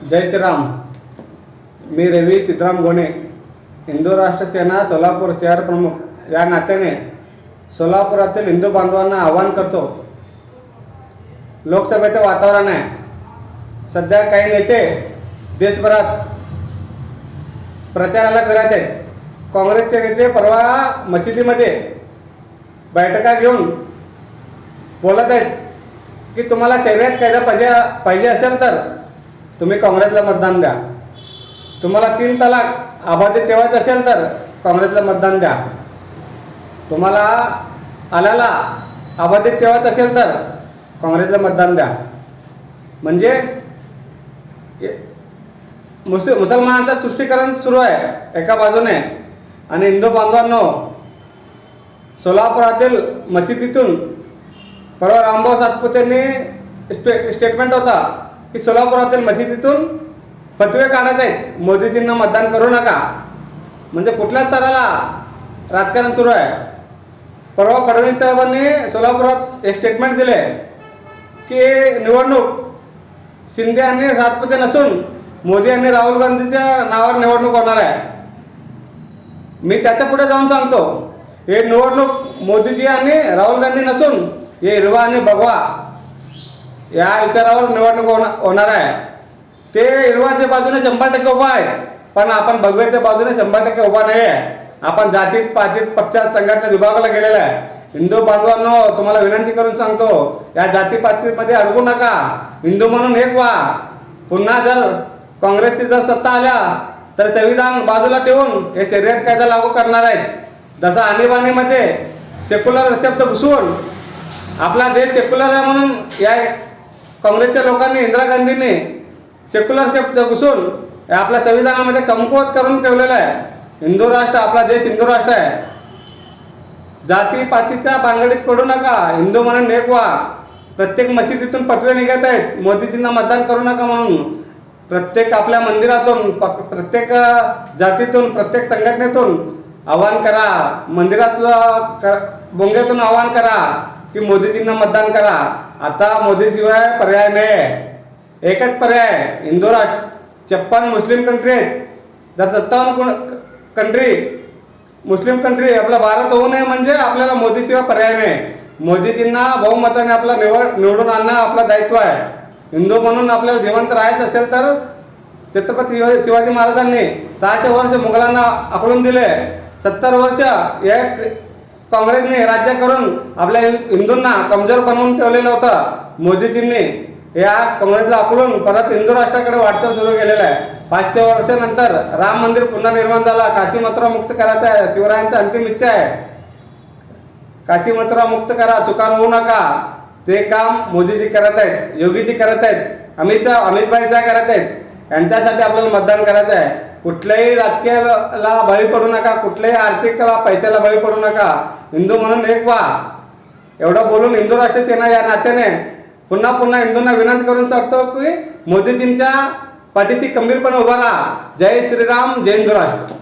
जय श्रीराम. मी रवी सिद्धराम गोणे हिंदू राष्ट्र सेना सोलापूर शहर प्रमुख. या नात्याने सोलापुरातील हिंदू बांधवांना आवाहन करतो. लोकसभेचं वातावरण आहे. सध्या काही नेते देशभरात प्रचाराला फिरत आहेत. काँग्रेसचे नेते परवा मशिदीमध्ये बैठका घेऊन बोलत आहेत की तुम्हाला शरीरात कायदा पाहिजे पाहिजे असेल तर तुम्ही काँग्रेसला मतदान द्या. तुम्हाला तीन तलाक अबाधित ठेवायचं असेल तर काँग्रेसला मतदान द्या. तुम्हाला आल्याला अबाधित ठेवायचं असेल तर काँग्रेसला मतदान द्या. म्हणजे मुस मुसलमानांचं तुष्टीकरण सुरू आहे एका बाजूने. आणि हिंदू बांधवांनो सोलापुरातील मशिदीतून परवा रामभाऊ सातपुतेंनी स्टे स्टेटमेंट होता. की सोलापुरातील मशिदीतून फतवे काढत आहेत. मोदीजींना मतदान करू नका. म्हणजे कुठल्या स्तराला राजकारण सुरू आहे? परवा फडणवीस साहेबांनी सोलापुरात एक स्टेटमेंट दिले की निवडणूक शिंदे आणि सातपुते नसून मोदी आणि राहुल गांधीच्या नावावर निवडणूक होणार आहे. मी त्याच्या पुढे जाऊन सांगतो. हे निवडणूक मोदीजी आणि राहुल गांधी नसून हे हिरवा आणि भगवा. या विचारावर निवडणूक होणार होणार आहे. ते हिरवाच्या बाजूने शंभर टक्के उभा आहे पण आपण भगव्याच्या बाजूने शंभर टक्के उभा नाही आहे आपण जातीत पातीत पक्षात संघटना विभागाला गेलेला आहे. हिंदू बांधवांनो तुम्हाला विनंती करून सांगतो या जाती पातीमध्ये अडकू नका. हिंदू म्हणून एक व्हा. पुन्हा जर काँग्रेसची जर सत्ता आल्या तर संविधान बाजूला ठेवून हे शर्यत कायदा लागू करणार आहेत. जसं आणीबाणीमध्ये सेक्युलर शब्द घुसून आपला देश सेक्युलर आहे म्हणून या काँग्रेसच्या लोकांनी इंदिरा गांधींनी सेक्युलर शब्द घुसून हे आपल्या संविधानामध्ये कमकुवत करून ठेवलेलं आहे. हिंदू राष्ट्र आपला देश हिंदू राष्ट्र आहे. जातीपातीच्या बांगडीत पडू नका. हिंदू म्हणून एक व्हा. प्रत्येक मशिदीतून पत्वे निघत आहेत. मोदीजींना मतदान करू नका म्हणून. प्रत्येक आपल्या मंदिरातून प- प्रत्येक जातीतून प्रत्येक संघटनेतून आवाहन करा. मंदिरात कर बोंग्यातून आवाहन करा की मोदीजींना मतदान करा. आता मोदीशिवाय पर्याय नाही आहे एकच पर्याय आहे छप्पन मुस्लिम कंट्री आहेत. जर सत्तावन्न कंट्री मुस्लिम कंट्री आपला भारत होऊ नये म्हणजे आपल्याला मोदीशिवाय पर्याय नाही. मोदीजींना बहुमताने आपला निवड निवडून आणणं आपलं दायित्व आहे. हिंदू म्हणून आपल्याला जिवंत राहायचं असेल तर छत्रपती शिवाजी शिवाजी महाराजांनी सहाशे वर्ष मुघलांना आखडून दिले. सत्तर वर्ष या काँग्रेसने राज्य करून आपल्या हिंदूंना कमजोर बनवून ठेवलेलं होतं मोदीजींनी. या काँग्रेसला आखडून परत हिंदू राष्ट्राकडे वाटचाल सुरू केलेलं आहे. पाचशे वर्षानंतर राम मंदिर पुन्हा निर्माण झाला. काशी मथुरा मुक्त करायचं आहे. शिवरायांचा अंतिम इच्छा आहे. काशी मथुरा मुक्त करा. चुकार होऊ नका. ते काम मोदीजी करत आहेत योगीजी करत आहेत अमित शाह अमित भाई शाह करत आहेत. यांच्यासाठी आपल्याला मतदान करायचं आहे. कुठल्याही राजकीयाला बळी पडू नका कुठल्याही आर्थिकला पैशाला बळी पडू नका. हिंदू म्हणून एक व्हा एवढं बोलून हिंदू राष्ट्र सेना या नात्याने पुन्हा पुन्हा हिंदूंना विनंती करून सांगतो की मोदीजींच्या पाठीशी खंबीरपणे उभा राहा. जय श्रीराम जय हिंदू राष्ट्र.